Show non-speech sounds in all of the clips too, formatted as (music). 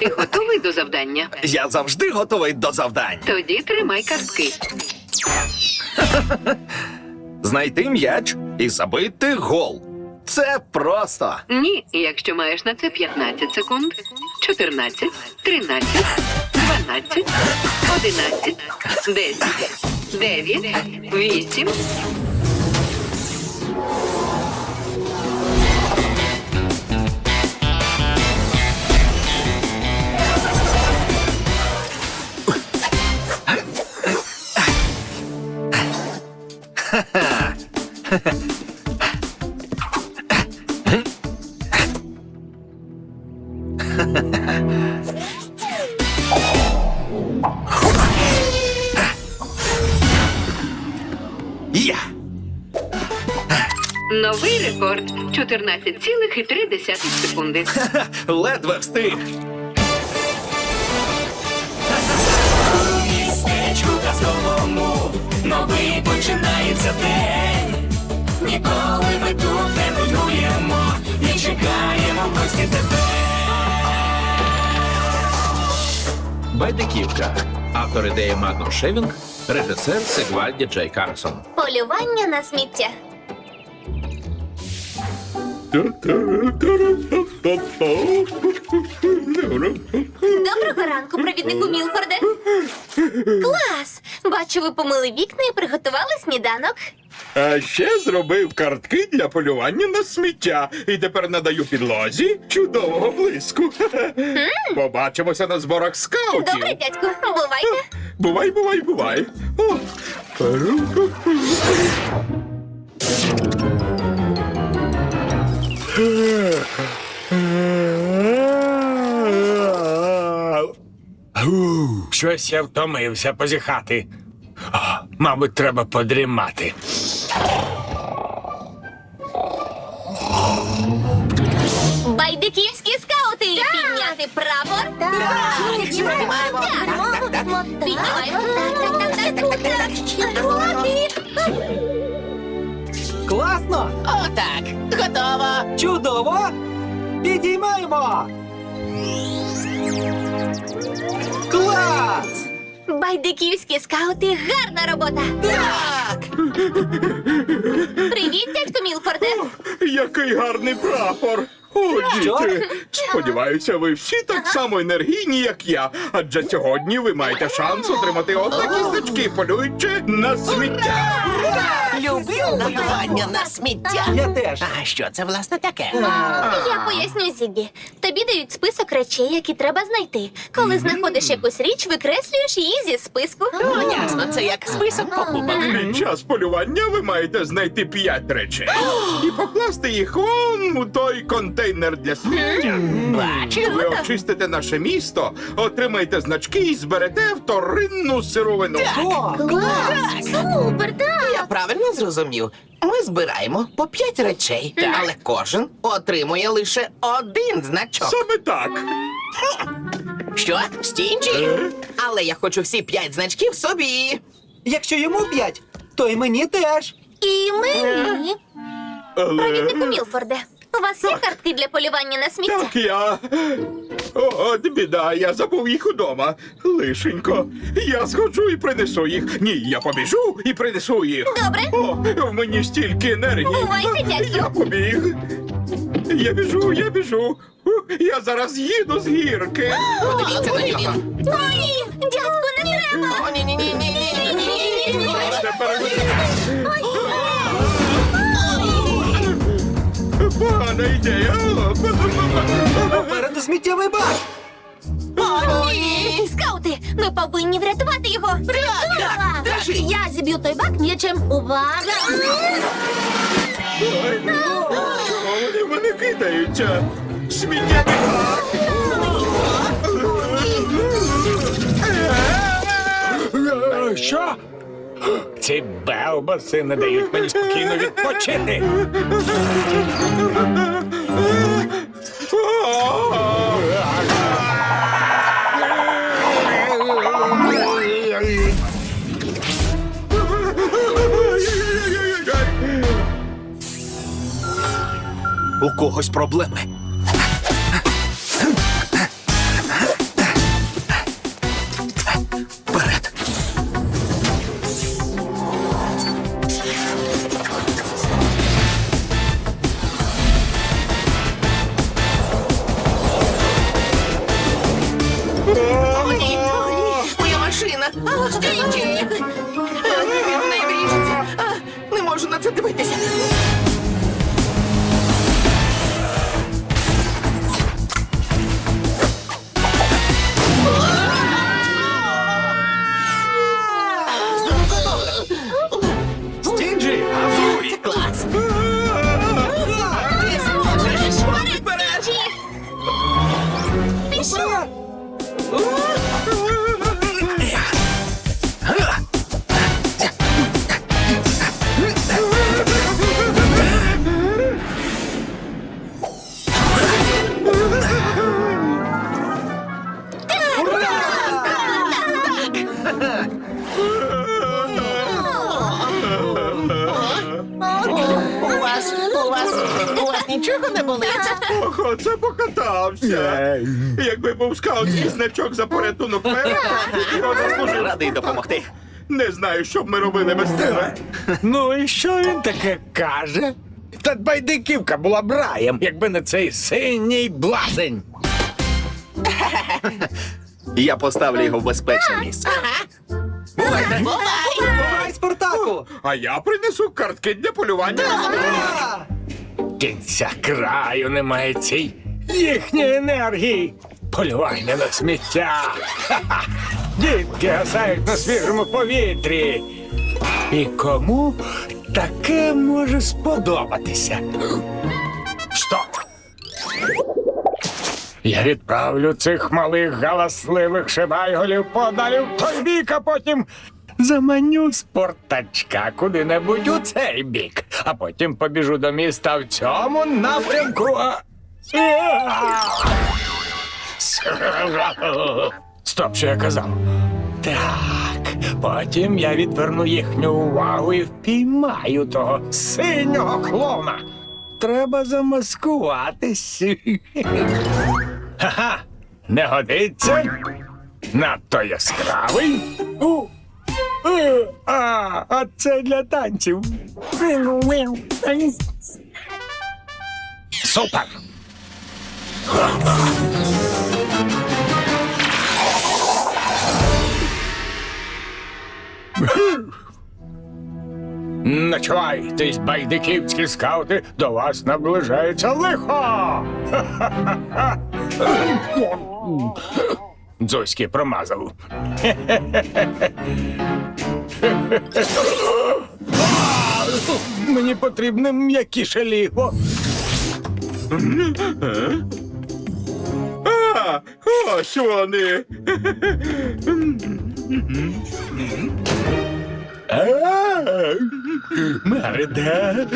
Ти готовий до завдання? Я завжди готовий до завдань. Тоді тримай картки. Знайти м'яч і забити гол. Це просто. Ні, якщо маєш на це 15 секунд, 14, 13, 12, 11, 10, 9, 8. Новий рекорд 14,3 секунди. Ледве встиг. містечку казковому новий починається день. Ніколи ми тут не нудуємо і чекаємо в гості тебе. Байдиківка. Автор ідеї Магнус Шевінг, режисер Сегвальді Джей Карсон. Полювання на сміття. Доброго ранку, провіднику Мілфорде. Клас! Бачу, ви помили вікна і приготували сніданок. А ще зробив картки для полювання на сміття. І тепер надаю підлозі чудового блиску. Побачимося на зборах скаутів. Добре, дядьку, бувайте. Бувай, бувай, бувай. О. Щось я втомився позіхати. Мабуть, треба подрімати. Байдиківські скаути! Підняти прапор! Так! Піднімаємо! Піднімаємо! Класно! Отак, готово. Чудово! Підіймаємо! Клас! Байдиківські скаути, гарна робота! Так. Привіт, дядько Мілфорде! Який гарний прапор! О, діти! Сподіваюся, ви всі так само енергійні, як я. Адже сьогодні ви маєте шанс отримати отакі значки, полюючи на сміття. Любив полювання на сміття. Я теж. А що це власне таке? Я поясню Зіггі. Тобі дають список речей, які треба знайти. Коли знаходиш якусь річ, викреслюєш її зі списку. Ну, ясно, це як список покупок. Під час полювання ви маєте знайти п'ять речей (gasps) і покласти їх он у той контейнер для сміття. Бачу. Ви очистите наше місто, отримаєте значки і зберете вторинну сировину. О, Клас! Супер, так! Я правильно зрозумів. Ми збираємо по п'ять речей, але кожен отримує лише один значок. Саме так. Що? Стінчі? Але я хочу всі п'ять значків собі. якщо йому п'ять, то й мені теж. І мені. Але... Провіднику Мілфорде, у вас є картки для полювання на сміття? Так я. От біда, я забув їх удома. Лишенько. Я сходжу і принесу їх. Ні, я побіжу і принесу їх. Добре. О, в мені стільки енергії. Бувайте, дядько. Я побіг. Я біжу, я біжу. Я зараз їду з гірки. Подивіться на нього. О, ні! Дядьку, не треба! О, ні, ні, ні, ні, ні, ні, ні, ні, ні. Тепер Погана ідея. Попереду сміттєвий бак. О, ні! Скаути, ми повинні врятувати його! так, держи. Я зіб'ю той бак м'ячем. Увага! Ой, вони мене кидаються? Сміття. Е, Що? Ці белбаси не дають мені спокійно відпочити. У когось проблеми. можу на це дивитися. У вас, у вас нічого не болить? Ох, оце покатався. Якби був скаутський значок за порятунок вперед, його заслужив. Радий допомогти. Не знаю, що б ми робили без тебе. Ну і що він таке каже? Та байдиківка була б раєм, якби не цей синій блазень. (laughs) Я поставлю його в безпечне місце. Бувай, Спартаку! А я принесу картки для полювання. Кінця краю немає цій їхньої енергії. Полювання на сміття. Ха-ха. Дітки гасають на свіжому повітрі. І кому таке може сподобатися? Стоп! Я відправлю цих малих галасливих шибайголів подалі в той бік, а потім заманю спортачка куди-небудь у цей бік, а потім побіжу до міста в цьому напрямку. Стоп, що я казав? Так, потім я відверну їхню увагу і впіймаю того синього клоуна. Треба замаскуватись. Ха-ха! Не годиться? Надто яскравий. А, а це для танців. Супер! Начувайтесь, байдиківські скаути, до вас наближається лихо! Дзоськи промазав. Мені потрібне м'якіше ліго. А, ось вони. А, Мерде.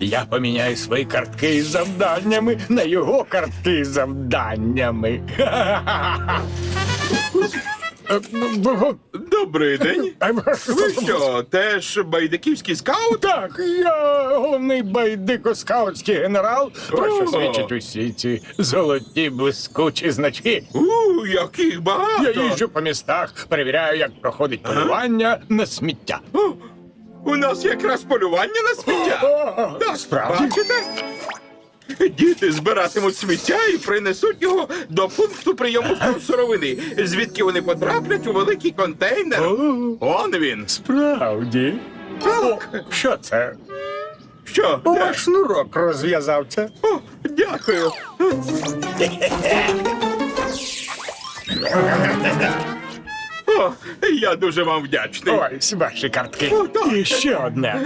Я поміняю свої картки із завданнями на його картки з завданнями. Добрий день. Ви що, теж байдиківський скаут? Так, я головний байдико-скаутський генерал. Про що О. свідчать усі ці золоті блискучі значки. У, яких багато. Я їжджу по містах, перевіряю, як проходить полювання на сміття. О, У нас якраз полювання на сміття. О, Так, справді? Бачите? Діти збиратимуть сміття і принесуть його до пункту прийому сировини, звідки вони потраплять у великий контейнер. О, Он він. Справді. О, що це? Що? О, Де? шнурок розв'язався. О, дякую. О, я дуже вам вдячний. Ось ваші картки. О, так. І ще одне.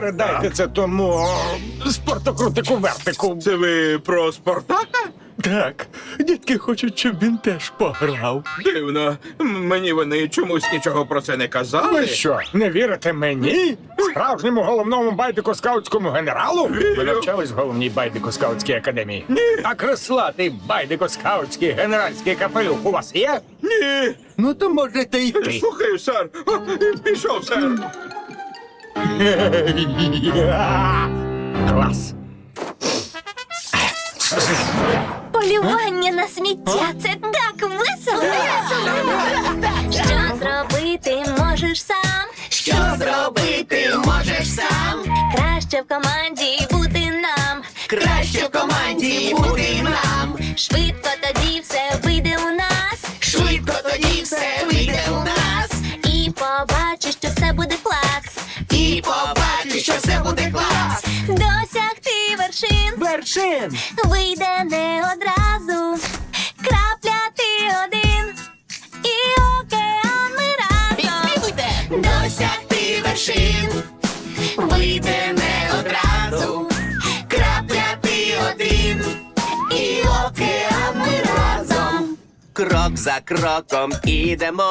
Передайте це тому спортокрутику вертику. Це ви про Спартака? Так, дітки хочуть, щоб він теж пограв. Дивно. М, Мені вони чомусь нічого про це не казали. Ви що, не вірите мені? Справжньому головному байдико-скаутському генералу? Ви навчались в головній байдико-скаутській академії? Ні. А креслатий байдико-скаутський генеральський капелюх у вас є? Ні. Ну то можете йти. Слухаю, сер. О, Пішов, сер. (laughs) Клас. Полювання на сміття це так весело! Що зробити можеш сам? Що зробити можеш сам? Краще в команді бути нам. Краще в команді бути нам. Швидко тоді все вийде у нас. Швидко тоді все вийде у нас. І побачиш, що все буде клас. І побачиш, що все буде клас. Досягти вершин Вершин! вийде не одразу. Крапля ти один. І океан ми разом. Підспівуйте! Досягти вершин. Вийде не одразу. Крапля ти один. І океан ми разом. Крок за кроком ідемо.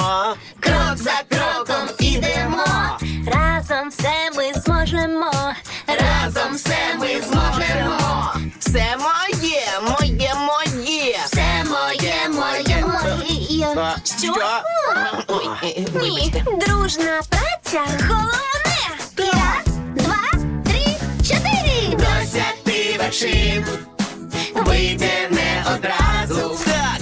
Крок за кроком ідемо. Разом все ми зможемо. Разом все ми зможемо. Все моє, моє, моє. Все моє, моє, моє. Що? Ой, Ні, вибачте. дружна праця головне. Раз, два, три, чотири. Досягти вершин вийде не одразу. Так,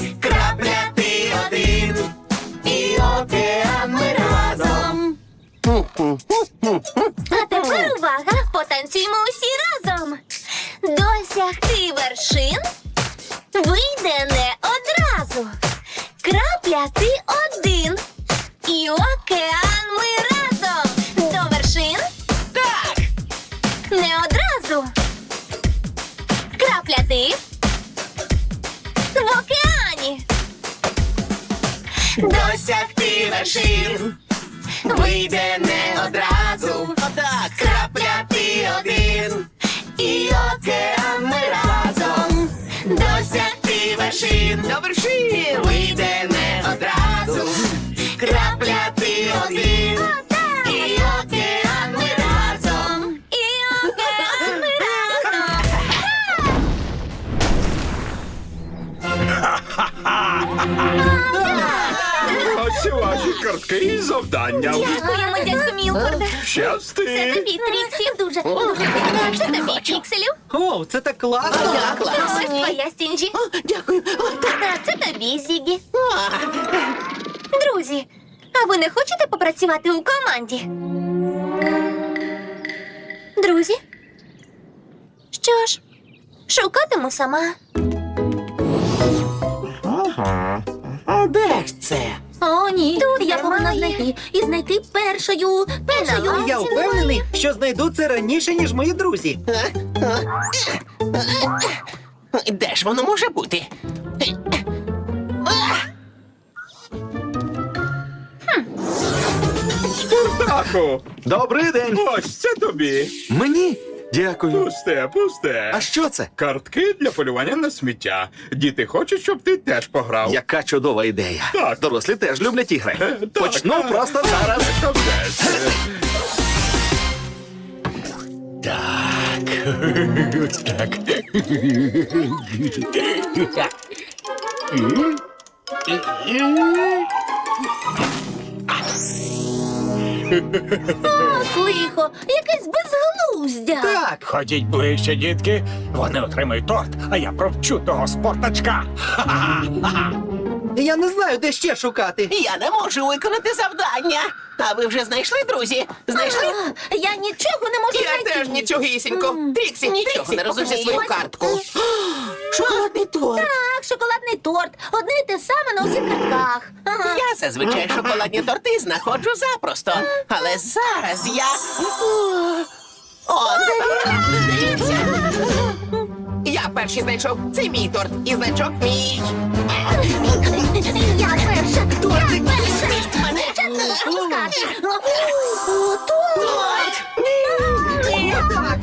А тепер увага, потанцюємо усі разом. Досягти вершин вийде не одразу. Крапля ти один. І океан ми разом. До вершин Так, не одразу. Крапля ти в океані. Досягти вершин вийде не одразу. отак. Крапля ти один, і океан ми разом. Досягти вершин До вершин. вийде не одразу. Крапля ти один, і океан ми разом. І океан ми разом. Ваші картки із завданням. Дякуємо, дядько Мілфорде. Це Щасти! тобі, Тріксі, дуже, дуже дякую. Це тобі, Пікселю. О, це так класно. Я Ось класний. твоя Стінджі. Дякую. О, так. А це тобі, Зігі. А, Друзі, а ви не хочете попрацювати у команді? Друзі? Що ж, шукатиму сама. Де ж це? О, ні. Тут я повинна знайти. І знайти першою. Першою. Я впевнений, що знайду це раніше, ніж мої друзі. Де ж воно може бути? Спартаку! Добрий день! Ось це тобі. Мені? Дякую. Пусте, пусте. А що це? Картки для полювання на сміття. Діти хочуть, щоб ти теж пограв. Яка чудова ідея. Так. Дорослі теж люблять ігри. Е, так, Почну так. просто зараз. Та вже ж. Так. так. (laughs) От лихо, якесь безглуздя. Так, Ходіть ближче, дітки. Вони отримають торт, а я провчу того спортачка. я не знаю, де ще шукати. Я не можу виконати завдання. А ви вже знайшли, друзі? Знайшли? А, Я нічого не можу Я знайти. теж нічогісінько. Тріксі, нічого Тріксі, не розуміє покажи. свою картку. Шоколадний торт. Так, шоколадний торт. Одне й те саме на усіх картках. Ага. Я зазвичай шоколадні торти знаходжу запросто. Але зараз я. О, дивіться. Я перший знайшов. Це мій торт. І значок мій. Я перша. Тортик, Я перша. пустіть мене. Пускати. О, торт. Торт. Ні, так.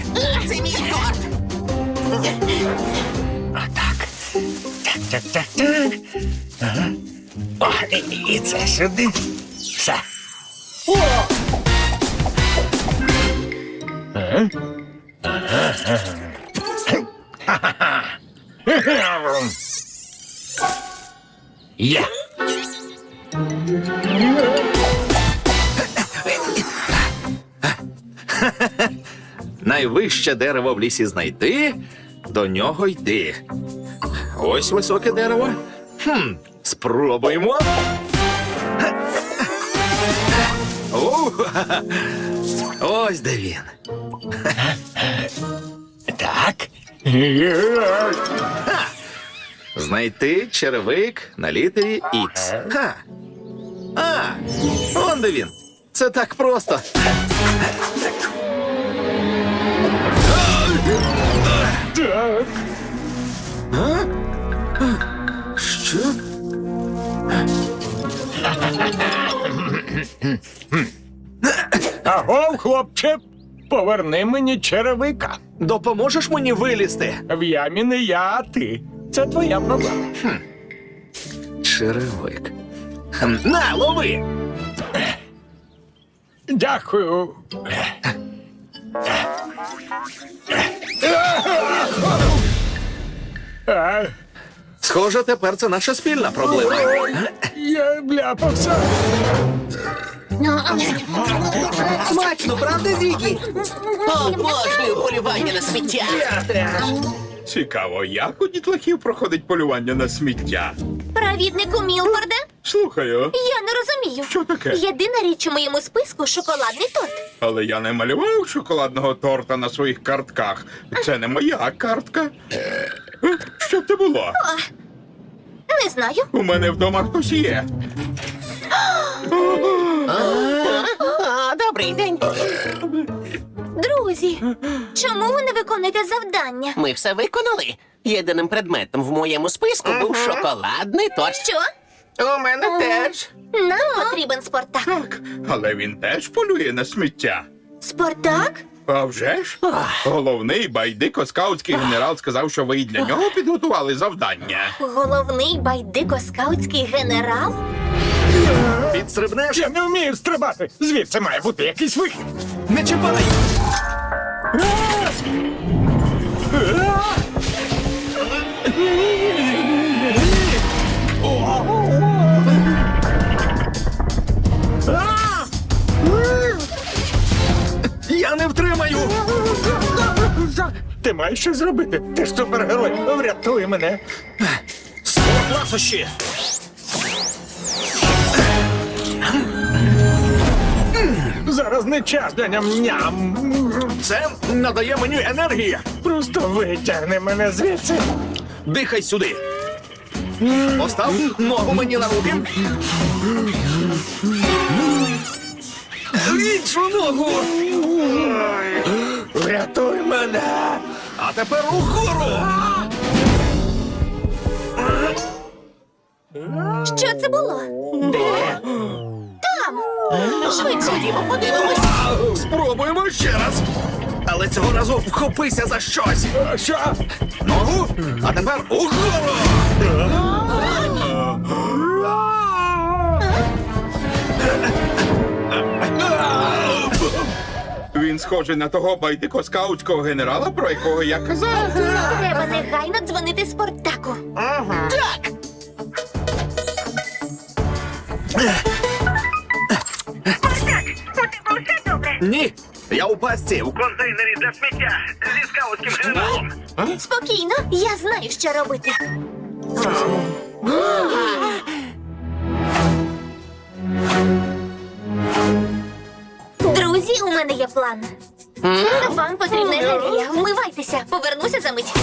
Це мій торт. Отак. Так, так, так, так. Ага. О, і, і це сюди. Все. О! Ага. Ха-ха-ха. Найвище дерево в лісі знайти, до нього йти. Ось високе дерево. Хм, спробуємо. Ось де він. Так. Знайти черевик на літері Х. Ха. А, он де він. Це так просто. Так. Що? Агов, хлопче, поверни мені черевика. Допоможеш мені вилізти? В ямі не я, а ти. Це твоя проблема. Черевик. Хм, На, лови! Дякую. А, Схоже, тепер це наша спільна проблема. Я вляпався. Смачно, правда, Зігі? Обожнюю полювання на сміття. Цікаво, як у дітлахів проходить полювання на сміття. Провіднику Мілфорде? Слухаю, Я не розумію. Що таке? Єдина річ у моєму списку шоколадний торт. але я не малював шоколадного торта на своїх картках. Це не моя картка. Е, Що це було? Не знаю. У мене вдома хтось є. (gasps) Добрий день. Друзі, чому ви не виконуєте завдання? Ми все виконали. Єдиним предметом в моєму списку був шоколадний торт. Що? У мене теж. Нам потрібен Спартак. Так, але він теж полює на сміття. Спартак? А вже ж? Головний байдико скаутський генерал сказав, що ви і для нього підготували завдання. Головний байдико-скаутський генерал? Підстрибнеш? Я не вмію стрибати. Звідси має бути якийсь вихід. Не чіпай! Я не втримаю! Ти маєш щось зробити. Ти ж супергерой. Врятуй мене. Спорт ласощі! Зараз не час для ням-ням. Це надає мені енергії. Просто витягни мене звідси. Дихай сюди. Постав ногу мені на руки. Іншу ногу. Врятуй мене. А тепер угору. Що це було? Швидше! Ходімо, подивимось. Спробуємо ще раз. Але цього разу вхопися за щось. А Що? Ногу, а тепер угору. Він схожий на того байдико скаутського генерала, про якого я казав. Треба негайно дзвонити Спартаку. Так. Ні, я у пастці. контейнері для сміття зі скаутським генералом. Спокійно, я знаю, що робити. Друзі, у мене є план. Вам потрібна енергія. Вмивайтеся, повернуся за мить.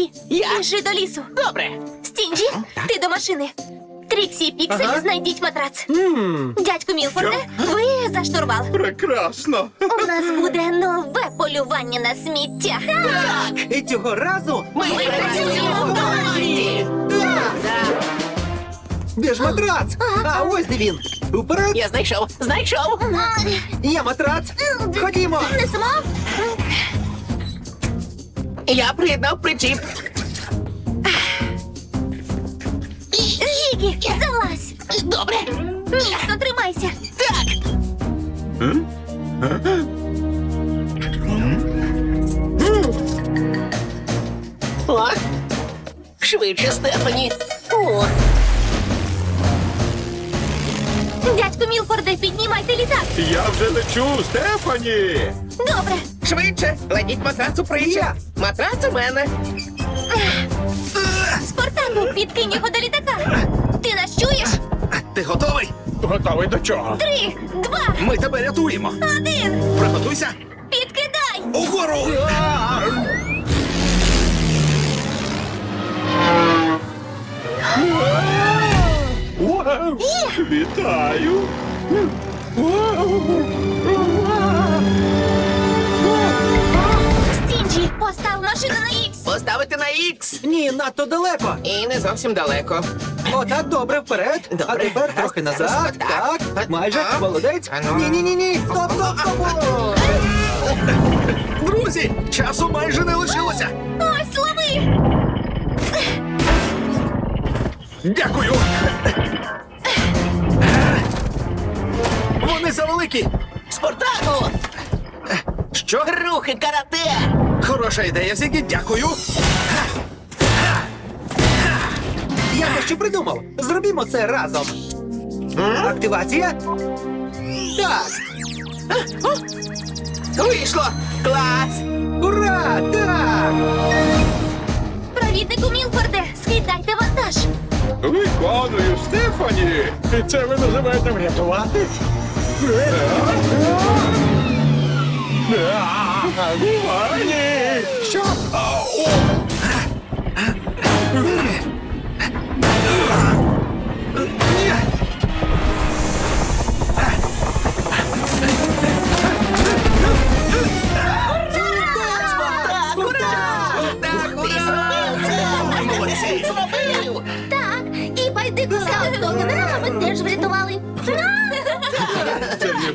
Зігі, Я? біжи до лісу. Добре. Стінджі, ти до машини. Тріксі і Піксель, знайдіть матрац. Дядьку Мілфорде, ви за штурвал. Прекрасно. У нас буде нове полювання на сміття. Так. І цього разу Ми працюємо в команді. де ж матрац? А ось де він. Уперед, Я знайшов. Знайшов. є матрац. Ходімо. Несемо? Я приєднав причіп. Зігі, залазь. Добре. Міцно тримайся. Так. О, швидше, Стефані. О, Дядьку Мілфорде, піднімайте літак. Я вже лечу, Стефані. Добре. Швидше. Летіть матрац у. Матрац у мене. Спартаку, підкинь його до літака. Ти нас чуєш? Ти готовий? Готовий до чого? Три, два, Ми тебе рятуємо. один. Приготуйся. Підкидай. Угору. Вау! Вітаю. Постав машину на ікс. Поставити на ікс. Ні, надто далеко. І не зовсім далеко. Отак, добре, вперед. А тепер трохи назад. так. Так, майже, А. молодець. А ну. Ні, ні, ні, ні. Стоп, стоп, стоп. Друзі, часу майже не лишилося. Ось лови! Дякую. Вони завеликі. Спартаку! Що? Рухи карате! Хороша ідея, Зігі, дякую. Я дещо придумав. Зробімо це разом. Активація. Так, Вийшло! Клас! ура! Так! Провіднику Мілфорде, скидайте вантаж. Виконую, Стефані! І це ви називаєте врятувати? Ні! Що? Так,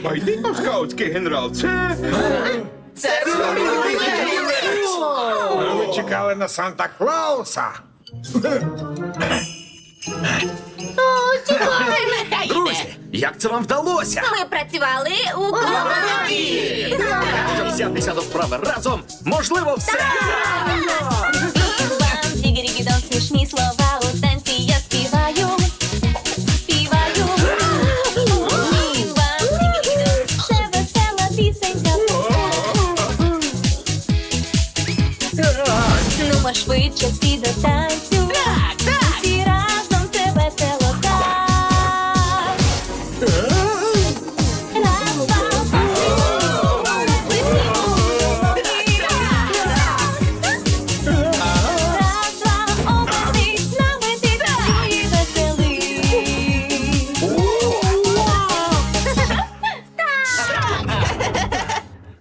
Не байдико скаутський генерал, це. Це! Ви чекали на Санта Клауса? Друзі, як це вам вдалося? Ми працювали у команді. Щоб взятися до справи разом, можливо, все. Бам, дігірігідон, смішні слова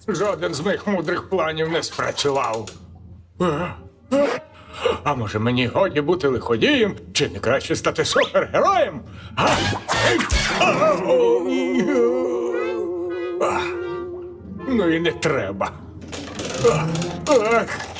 Жоден з моїх мудрих планів не спрацював. А може мені годі бути лиходієм, чи не краще стати супергероєм? Ну і не треба. Ах!